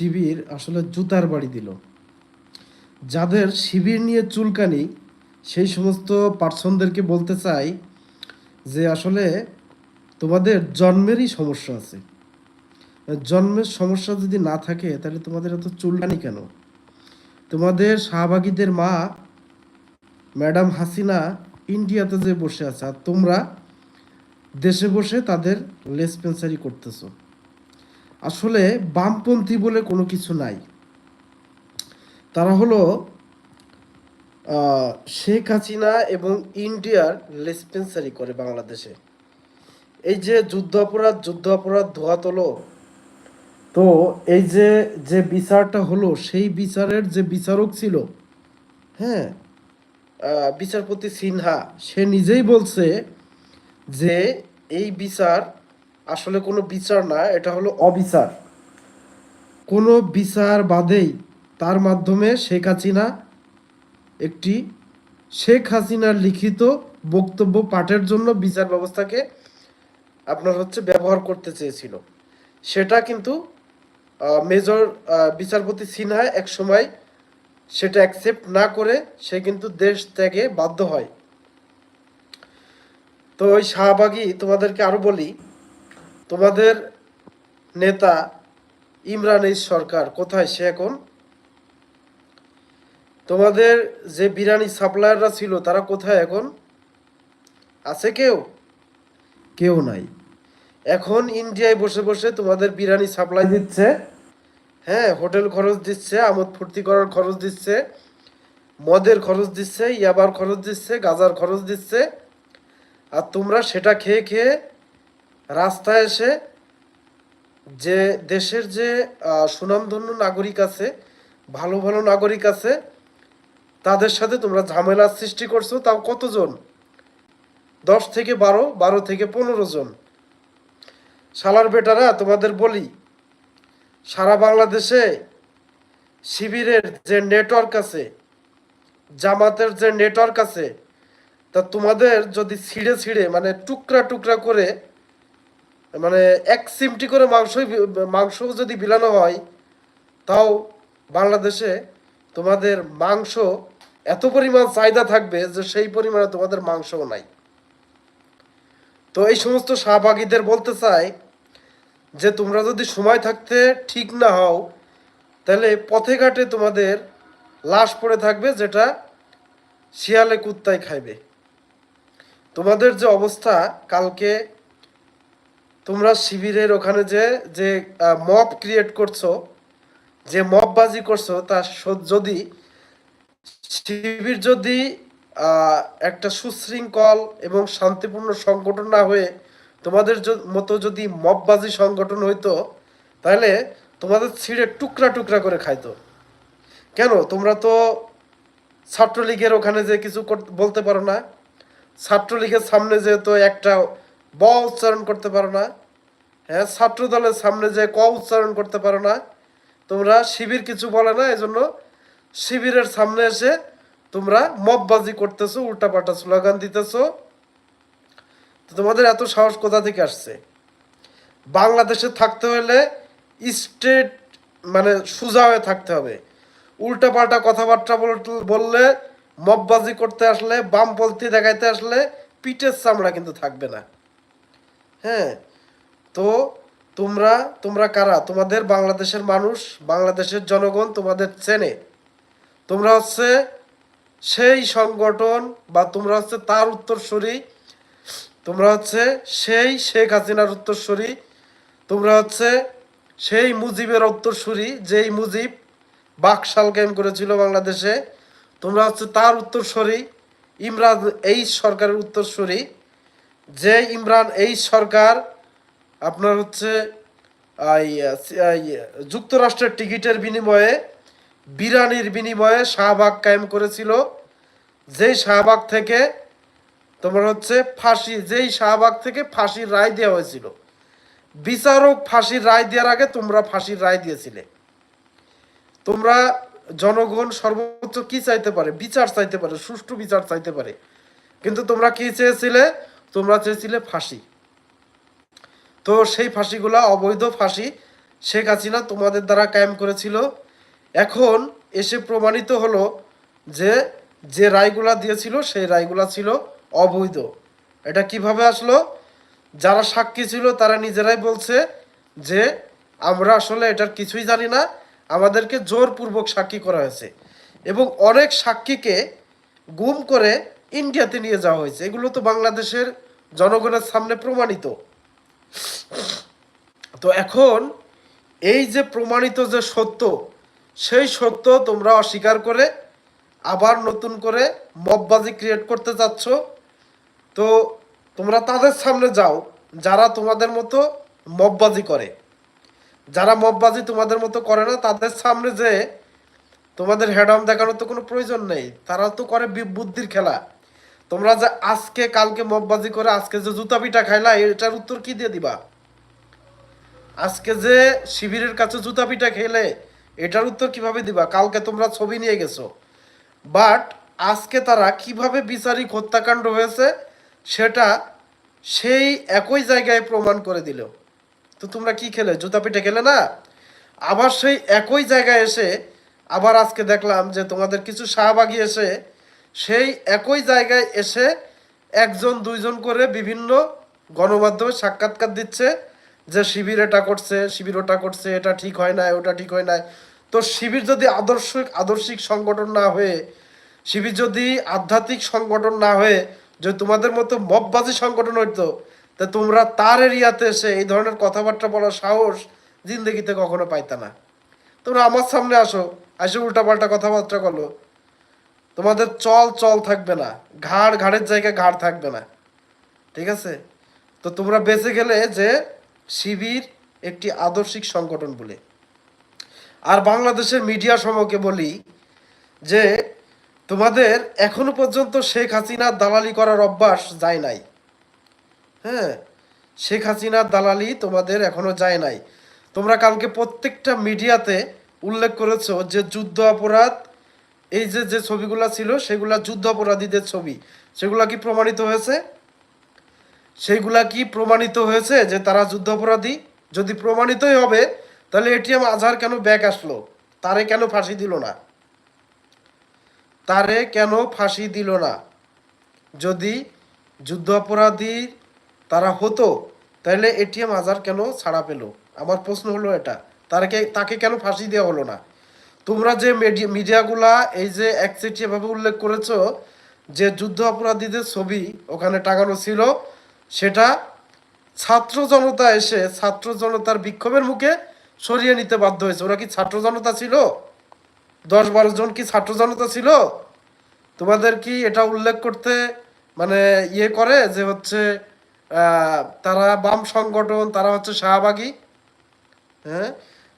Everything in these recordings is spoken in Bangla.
শিবির আসলে জুতার বাড়ি দিল। যাদের শিবির নিয়ে চুলকানি, সেই সমস্ত পার্সনদেরকে বলতে চাই যে আসলে তোমাদের জন্মেরই সমস্যা আছে। জন্মের সমস্যা যদি না থাকে, তাহলে তোমাদের এত চুলকানি কেন? তোমাদের শাহবাগীদের মা, ম্যাডাম হাসিনা, ইন্ডিয়াতে যে বসে আছে, আর তোমরা দেশে বসে তাদের লেসপেন্সারি করতেছো। আসলে বামপন্থী বলে কোনো কিছু নাই। তারা হলো শেখ হাসিনা এবং ইন্ডিয়ার লেসপেন্সারি করে বাংলাদেশে। এই যে যুদ্ধ অপরাধ যুদ্ধ অপরাধ, ধোয়া তোলো। তো এই যে যে বিচারটা হলো, সেই বিচারের যে বিচারক ছিল হ্যাঁ বিচারপতি সিনহা, সে নিজেই বলছে যে, এই বিচার আসলে কোনো বিচার না, এটা হলো অবিচার। কোনো বিচার বাদেই তার মাধ্যমে শেখ হাসিনা একটি শেখ হাসিনার লিখিত বক্তব্য পাঠের জন্য বিচার ব্যবস্থাকে আপনার হচ্ছে ব্যবহার করতে চেয়েছিল। সেটা কিন্তু মেজর বিচারপতি সিনহা এক সময় সেটা অ্যাকসেপ্ট না করে সে কিন্তু দেশ ত্যাগে বাধ্য হয়। তো ওই শাহবাগী তোমাদেরকে আরও বলি তোমাদের নেতা ইমরান এই সরকার কোথায়? সে এখন? তোমাদের যে বিরিয়ানি সাপ্লায়াররা ছিল, তারা কোথায় এখন? আছে কেউ? কেউ নাই। এখন ইন্ডিয়ায় বসে বসে তোমাদের বিরিয়ানি সাপ্লাই দিচ্ছে। হ্যাঁ হোটেল খরচ দিচ্ছে, আমোদ ফুর্তি করার খরচ দিচ্ছে, মদের খরচ দিচ্ছে, ইয়াবার খরচ দিচ্ছে, গাজার খরচ দিচ্ছে। আর তোমরা সেটা খেয়ে খেয়ে রাস্তায় এসে যে দেশের যে সুনামধন্য নাগরিক আছে, ভালো ভালো নাগরিক আছে, তাদের সাথে তোমরা ঝামেলার সৃষ্টি করছ, তাও কতজন? দশ থেকে বারো বারো থেকে পনেরো জন। শালার বেটারা, তোমাদের বলি, সারা বাংলাদেশে শিবিরের যে নেটওয়ার্ক আছে, জামাতের যে নেটওয়ার্ক আছে, তা তোমাদের যদি ছিঁড়ে ছিঁড়ে মানে টুকরা টুকরা করে মানে এক সিমটি করে মাংসই মাংস যদি বিলানো হয়, তাও বাংলাদেশে তোমাদের মাংস এত পরিমাণ চাহিদা থাকবে যে সেই পরিমাণে তোমাদের মাংসও নাই। তো এই সমস্ত শাহবাগীদের বলতে চাই যে তোমরা যদি সময় থাকতে ঠিক না হও, তাহলে পথে ঘাটে তোমাদের লাশ পড়ে থাকবে যেটা শিয়ালে কুত্তায় খাইবে। তোমাদের যে অবস্থা কালকে তোমরা শিবিরের ওখানে যে যে মব ক্রিয়েট করছ, যে মববাজি করছ, তা যদি শিবির যদি একটা সুশৃঙ্খল এবং শান্তিপূর্ণ সংগঠন না হয়ে তোমাদের মতো যদি মববাজি সংগঠন হইতো, তাহলে তোমাদের ছিঁড়ে টুকরা টুকরা করে খাইতো। কেন? তোমরা তো ছাত্রলীগের ওখানে যে কিছু বলতে পারো না। ছাত্রলীগের সামনে যেহেতু একটা ব উচ্চারণ করতে পারো না। হ্যাঁ ছাত্র দলের সামনে যে ক উচ্চারণ করতে পারো না। তোমরা শিবির কিছু বলে না, এজন্য শিবিরের সামনে এসে তোমরা মববাজি করতেছো, উল্টাপাল্টা স্লোগান দিতেছো। তো তোমাদের এত সাহস কোথা থেকে আসছে? বাংলাদেশে থাকতে হলে স্টেট মানে সোজা হয়ে থাকতে হবে। উল্টাপাল্টা কথাবার্তা বল- বললে মববাজি করতে আসলে, বামপন্থী দেখাইতে আসলে পিঠের চামড়া কিন্তু থাকবে না। হ্যাঁ তো তোমরা তোমরা কারা? তোমাদের বাংলাদেশের মানুষ, বাংলাদেশের জনগণ তোমাদের চেনে। তোমরা হচ্ছে সেই সংগঠন বা তোমরা হচ্ছে তার উত্তরসূরি, তোমরা হচ্ছে সেই শেখ হাসিনার উত্তরসূরি, তোমরা হচ্ছে সেই মুজিবের উত্তরসূরি, যেই মুজিব বাকশাল কায়েম করেছিল বাংলাদেশে, তোমরা হচ্ছে তার উত্তরসূরি, ইমরান, এই সরকারের উত্তরসূরি। যে ইমরান, এই সরকার আপনার হচ্ছে যুক্তরাষ্ট্রের টিকিটের বিনিময়ে বিরানির বিনিময়ে শাহবাগ কায়েম করেছিল। যেই শাহবাগ থেকে তোমার হচ্ছে ফাঁসি, যেই শাহবাগ থেকে ফাঁসির রায় দেওয়া হয়েছিল। বিচারক ফাঁসির রায় দেওয়ার আগে তোমরা ফাঁসির রায় দিয়েছিলে। তোমরা জনগণ সর্বোচ্চ কি চাইতে পারে? বিচার চাইতে পারে, সুষ্ঠু বিচার চাইতে পারে। কিন্তু তোমরা কি চেয়েছিলে? তোমরা চেয়েছিলে ফাঁসি। তো সেই ফাঁসিগুলা, অবৈধ ফাঁসি শেখ হাসিনা তোমাদের দ্বারা কায়েম করেছিল। এখন এসে প্রমাণিত হলো যে যে রায়গুলা দিয়েছিল, সেই রায়গুলা ছিল অবৈধ। এটা কীভাবে আসলো? যারা সাক্ষী ছিল, তারা নিজেরাই বলছে যে, আমরা আসলে এটার কিছুই জানি না। আমাদেরকে জোরপূর্বক সাক্ষী করা হয়েছে। এবং অনেক সাক্ষীকে গুম করে ইন্ডিয়াতে নিয়ে যাওয়া হয়েছে। এগুলো তো বাংলাদেশের জনগণের সামনে প্রমাণিত। তো এখন এই যে প্রমাণিত যে সত্য, সেই সত্য তোমরা অস্বীকার করে আবার নতুন করে মববাজি ক্রিয়েট করতে চাচ্ছ। তো তোমরা তাদের সামনে যাও, যারা তোমাদের মতো মববাজি করে। যারা মববাজি তোমাদের মতো করে না, তাদের সামনে যে তোমাদের হেডাম দেখানোর তো কোনো প্রয়োজন নেই। তারা তো করে বুদ্ধির খেলা। তোমরা যে আজকে, কালকে মববাজি করে আজকে যে জুতা পিঠা খাইলা, এটার উত্তর কি দিয়ে দিবা? আজকে যে শিবিরের কাছে জুতা পিঠা খেলে, এটার উত্তর কীভাবে দিবা? কালকে তোমরা ছবি নিয়ে গেছো। বাট আজকে তারা কীভাবে বিচারিক হত্যাকাণ্ড হয়েছে, সেটা সেই একই জায়গায় প্রমাণ করে দিল। তো তোমরা কি খেলে? জুতা পিঠে খেলে না? আবার সেই একই জায়গায় এসে আবার আজকে দেখলাম যে তোমাদের কিছু শাহবাগী এসে সেই একই জায়গায় এসে একজন, দুইজন করে বিভিন্ন গণমাধ্যমে সাক্ষাৎকার দিচ্ছে যে শিবির এটা করছে, শিবির ওটা করছে, এটা ঠিক হয় না ওটা ঠিক হয় না তো শিবির যদি আদর্শ আদর্শিক সংগঠন না হয়ে, শিবির যদি আধ্যাত্মিক সংগঠন না হয়ে, যদি তোমাদের মতো মববাজি সংগঠন হইতো, তা তোমরা তার এরিয়াতে এসে এই ধরনের কথাবার্তা বলার সাহস জিন্দগিতে কখনো পাইতা না। তোমরা আমার সামনে আসো আসে উল্টাপাল্টা কথাবার্তা বলো। তোমাদের চল চল থাকবে না। ঘাড়, ঘাড়ের জায়গায় ঘাড় থাকবে না। ঠিক আছে? তো তোমরা বেঁচে গেলে যে শিবির একটি আদর্শিক সংগঠন বলে। আর বাংলাদেশের মিডিয়া সমকে বলি যে, তোমাদের এখনও পর্যন্ত শেখ হাসিনার দালালি করার অভ্যাস যায় নাই। হ্যাঁ? শেখ হাসিনার দালালি তোমাদের এখনও যায় নাই। তোমরা কালকে প্রত্যেকটা মিডিয়াতে উল্লেখ করেছ যে যুদ্ধ অপরাধ এই যে যে ছবিগুলা ছিল, সেগুলা যুদ্ধ অপরাধীদের ছবি। সেগুলা কি প্রমাণিত হয়েছে? সেইগুলা কি প্রমাণিত হয়েছে যে তারা যুদ্ধ অপরাধী যদি প্রমাণিতই হবে, তাহলে এটিএম আজহার কেন ব্যাক আসলো? তারে কেন ফাঁসি দিল না? তারে কেন ফাঁসি দিল না? যদি যুদ্ধ অপরাধী তারা হতো, তাহলে এটিএম আজহার কেন ছাড়া পেল? আমার প্রশ্ন হলো এটা। তাকে তাকে কেন ফাঁসি দেওয়া হলো না? তোমরা যে মিডি- মিডিয়াগুলা এই যে একচেটিয়াভাবে উল্লেখ করেছ যে যুদ্ধ অপরাধীদের ছবি ওখানে টাঙানো ছিল, সেটা ছাত্র জনতা এসে ছাত্র জনতার বিক্ষোভের মুখে সরিয়ে নিতে বাধ্য হয়েছে। ওরা কি ছাত্র জনতা ছিল? দশ বারো জন কি ছাত্র জনতা ছিল? তোমাদের কি এটা উল্লেখ করতে মানে ইয়ে করে যে হচ্ছে তারা বাম সংগঠন, তারা হচ্ছে শাহবাগী? হ্যাঁ?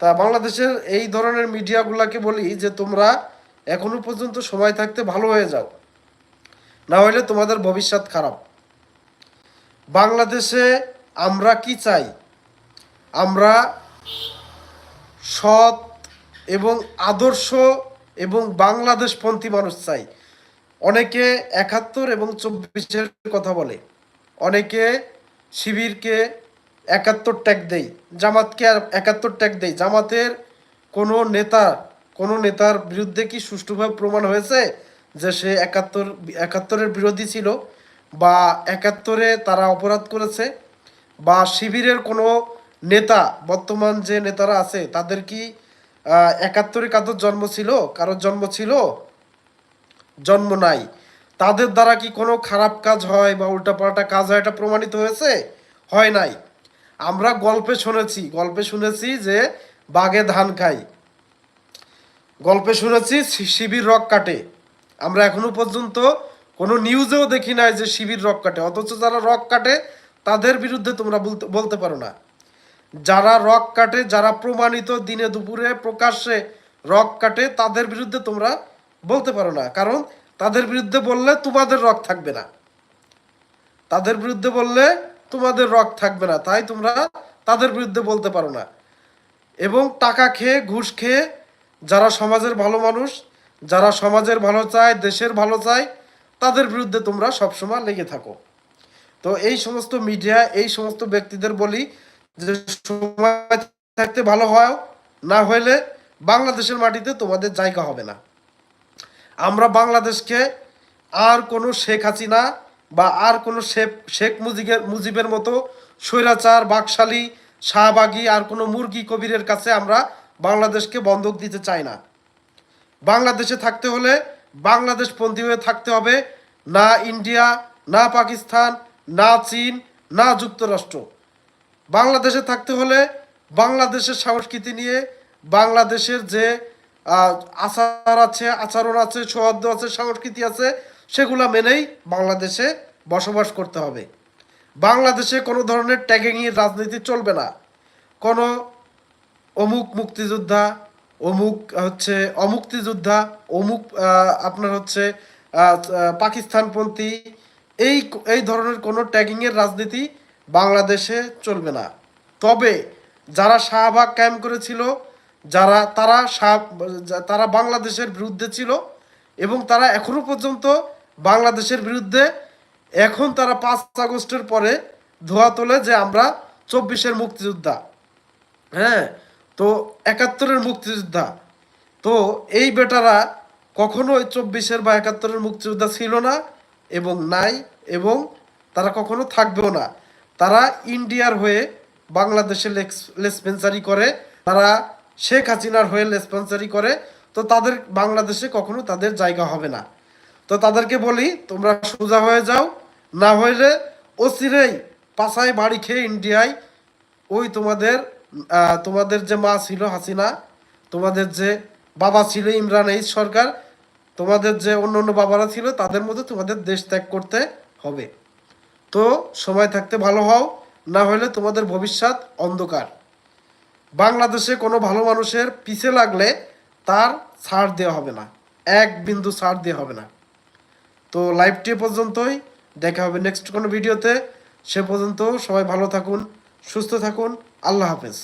তা বাংলাদেশের এই ধরনের মিডিয়াগুলোকে বলি যে তোমরা এখনও পর্যন্ত সময় থাকতে ভালো হয়ে যাও। না হলে তোমাদের ভবিষ্যৎ খারাপ। বাংলাদেশে আমরা কি চাই? আমরা সৎ এবং আদর্শ এবং বাংলাদেশপন্থী মানুষ চাই। অনেকে একাত্তর এবং চব্বিশের কথা বলে। অনেকে শিবিরকে একাত্তর ট্যাগ দেই। জামাতকে আর একাত্তর ট্যাগ দেই। জামাতের কোনো নেতা, কোনো নেতার বিরুদ্ধে কি সুষ্ঠুভাবে প্রমাণ হয়েছে যে সে একাত্তর, একাত্তরের বিরোধী ছিল বা একাত্তরে তারা অপরাধ করেছে বা শিবিরের কোনো নেতা, বর্তমান যে নেতারা আছে, তাদের কি একাত্তরে কারোর জন্ম ছিল? কারোর জন্ম ছিল? জন্ম নাই। তাদের দ্বারা কি কোনো খারাপ কাজ হয় বা উল্টাপাল্টা কাজ হয় এটা প্রমাণিত হয়েছে? হয় নাই। আমরা গল্পে শুনেছি গল্পে শুনেছি যে বাঘে ধান খাই গল্পে শুনেছি শিবির রক কাটে। আমরা এখনও পর্যন্ত কোনো নিউজেও দেখি নাই যে শিবির রক কাটে। অথচ যারা রক কাটে, তাদের বিরুদ্ধে তোমরা বলতে বলতে পারো না। যারা রক কাটে, যারা প্রমাণিত দিনে দুপুরে প্রকাশ্যে রক কাটে, তাদের বিরুদ্ধে তোমরা বলতে পারো না। কারণ তাদের বিরুদ্ধে বললে তোমাদের রক থাকবে না। তাদের বিরুদ্ধে বললে তোমাদের রক থাকবে না, তাই তোমরা তাদের বিরুদ্ধে বলতে পারো না। এবং টাকা খেয়ে, ঘুষ খেয়ে, যারা সমাজের ভালো মানুষ, যারা সমাজের ভালো চায়, দেশের ভালো চায়, তাদের বিরুদ্ধে তোমরা সবসময় লেগে থাকো। তো এই সমস্ত মিডিয়া, এই সমস্ত ব্যক্তিদের বলি যে, সময় থাকতে ভালো হয় না হলে বাংলাদেশের মাটিতে তোমাদের জায়গা হবে না। আমরা বাংলাদেশকে আর কোনো শেখ হাসিনা বা আর কোনো শেখ শেখ মুজিবের মুজিবের মতো স্বৈরাচার, বাকশালী, শাহবাগী আর কোনো মুরগি কবিরের কাছে আমরা বাংলাদেশকে বন্ধক দিতে চাই না। বাংলাদেশে থাকতে হলে বাংলাদেশ বাংলাদেশপন্থী হয়ে থাকতে হবে না ইন্ডিয়া, না পাকিস্তান, না চীন, না যুক্তরাষ্ট্র। বাংলাদেশে থাকতে হলে বাংলাদেশের সংস্কৃতি নিয়ে বাংলাদেশের যে আচার আছে, আচরণ আছে, সৌহার্দ্য আছে, সংস্কৃতি আছে সেগুলা মেনেই বাংলাদেশে বসবাস করতে হবে। বাংলাদেশে কোনো ধরনের ট্যাগিংয়ের রাজনীতি চলবে না। কোনো অমুক মুক্তিযোদ্ধা, অমুক হচ্ছে অমুক্তিযোদ্ধা, অমুক আপনার হচ্ছে পাকিস্তানপন্থী, এই এই ধরনের কোনো ট্যাগিংয়ের রাজনীতি বাংলাদেশে চলবে না। তবে যারা শাহবাগ ক্যাম্প করেছিল, যারা, তারা শাহ, তারা বাংলাদেশের বিরুদ্ধে ছিল এবং তারা এখনও পর্যন্ত বাংলাদেশের বিরুদ্ধে এখন তারা পাঁচ আগস্টের পরে ধোয়া তোলে যে আমরা চব্বিশের মুক্তিযোদ্ধা। হ্যাঁ তো একাত্তরের মুক্তিযোদ্ধা। তো এই বেটারা কখনোই চব্বিশের বা একাত্তরের মুক্তিযোদ্ধা ছিল না এবং নাই এবং তারা কখনো থাকবেও না। তারা ইন্ডিয়ার হয়ে বাংলাদেশে লেসপেন্সারি করে, তারা শেখ হাসিনার হয়ে লেসপেন্সারি করে, তো তাদের বাংলাদেশে কখনো তাদের জায়গা হবে না। তো তাদেরকে বলি, তোমরা সোজা হয়ে যাও। না হইলে অচিরেই পাশায় বাড়ি খেয়ে ইন্ডিয়ায় ওই তোমাদের তোমাদের যে মা ছিল হাসিনা, তোমাদের যে বাবা ছিল ইমরান এইচ সরকার, তোমাদের যে অন্য অন্য বাবারা ছিল, তাদের মধ্যে তোমাদের দেশ ত্যাগ করতে হবে। তো সময় থাকতে ভালো হও, না হলে তোমাদের ভবিষ্যৎ অন্ধকার। বাংলাদেশে কোনো ভালো মানুষের পিছে লাগলে তার ছাড় দেওয়া হবে না। এক বিন্দু ছাড় দেওয়া হবে না। তো লাইভটি পর্যন্তই। দেখা হবে নেক্সট কোনো ভিডিওতে সে পর্যন্ত সবাই ভালো থাকুন, সুস্থ থাকুন। আল্লাহ হাফেজ।